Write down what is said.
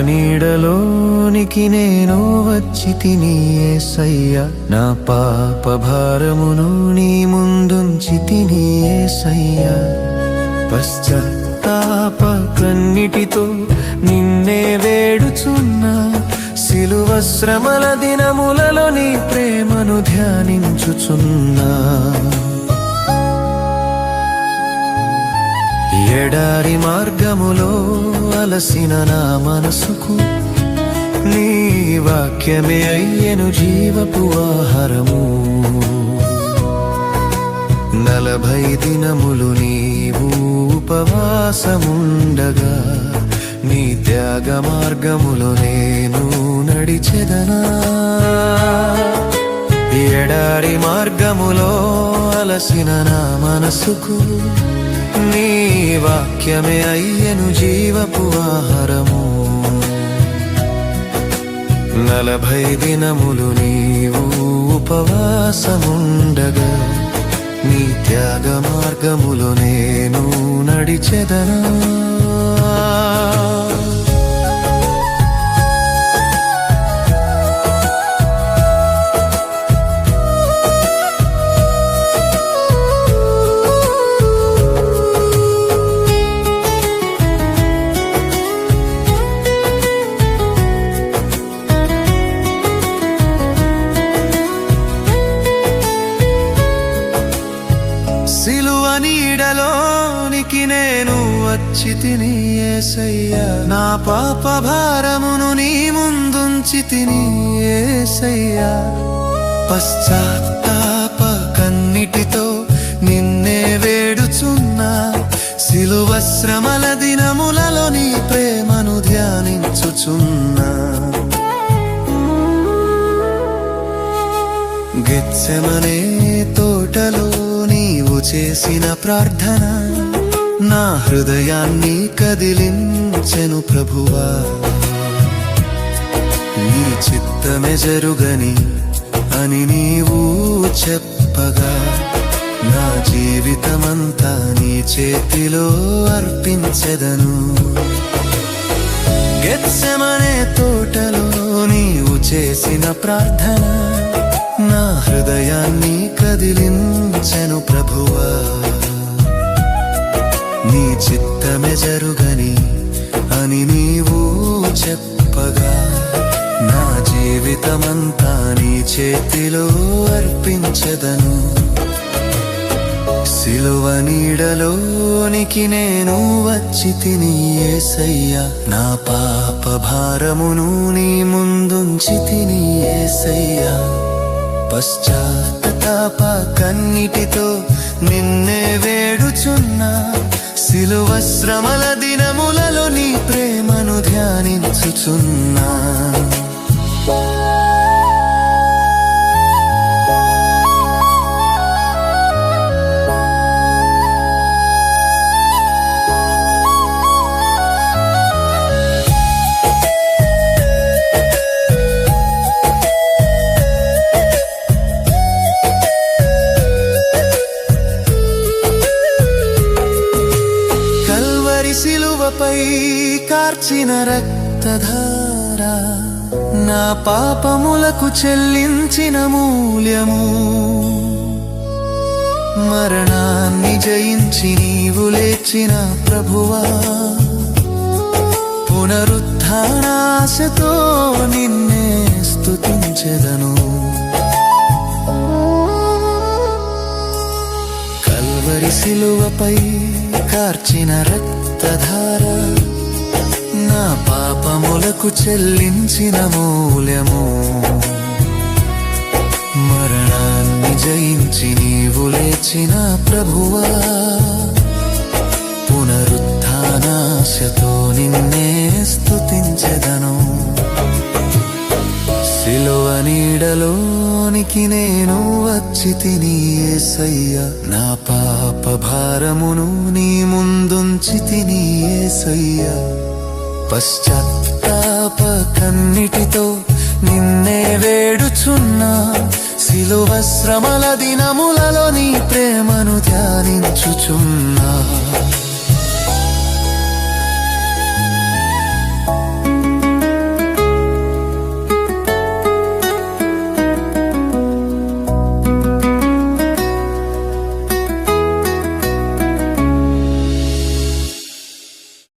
నీడలోనికి నేను వచ్చి తిని ఏసయ్య నా పాప భారమును నీ ముందుంచి తిని ఏసయ్య పశ్చాత్తాప కన్నిటితో నిన్నే వేడుచున్నా. సిలువ శ్రమల దినములలో నీ ప్రేమను ధ్యానించుచున్నా. ఎడారి మార్గములో అలసిన నా మనసుకు నీ వాక్యమే అయ్యను జీవపు ఆహారము. నలభై దినములు నీవు ఉపవాసముండగా నీ త్యాగ మార్గములో నేను నడిచెదనా? ఎడారి మార్గములో అలసిన నా మనసుకు నీ వాక్యమే అయ్యను జీవపు ఆహారము. నలభై దినములు నీవు ఉపవాసముండగా నీ త్యాగ మార్గములో నేను నడిచెదనా? నేను వచ్చి తిని ఏసయ్యా. నా పాప భారమును నీ ముందుంచి తిని ఏసయ్యా. పశ్చాత్తాప కన్నిటితో నిన్నే వేడుచున్నా. సిలువ శ్రమల దినములలో నీ ప్రేమను ధ్యానించుచున్నా. గెచ్చమనే తోటలో నీవు చేసిన ప్రార్థన నా హృదయాన్ని కదిలించెను ప్రభువా. నీ చిత్తమే జరుగని అని నీవు చెప్పగా. నా జీవితమంతా నీ చేతిలో అర్పించెదను. గెచ్చమనే తోటలో నీవు చేసిన ప్రార్థన నా హృదయాన్ని కదిలించెను జీవితమంతా నీ చేతిలో అర్పించదను. సిలువ నీడలోనికి నేను వచ్చి తిని ఏసయ్యా. నా పాప భారమును నీ ముందుంచి తిని ఏసయ్యా. పశ్చాత్తాప కన్నిటితో నిన్నే వేడుచున్నా. సిలువ శ్రమల దినములలో నీ ప్రేమను ధ్యానించుచున్నా. సిలువపై కార్చిన రక్తధార నా పాపములకు చెల్లించిన మూల్యము. మరణాన్ని జయించి నీవు లేచిన ప్రభువా పునరుత్థానాశతో నిన్నే స్థుతించెదను కల్వరి సిలువపై కార్చిన రక్త రక్తధార నా పాపములకు చెల్లించిన మూల్యము. మరణాన్ని జయించి నీవు లేచిన ప్రభువా. పునరుత్నాశతో నిన్నే స్తుతించెదను. సిలువ లోనికి నేను వచ్చి తిని ఏసయ్య. నా పాప భారమును నీ ముందుంచి తిని ఏసయ్య. పశ్చాత్తాప కన్నిటితో నిన్నే వేడుచున్నా. శిలువ శ్రమల దినములలో నీ ప్రేమను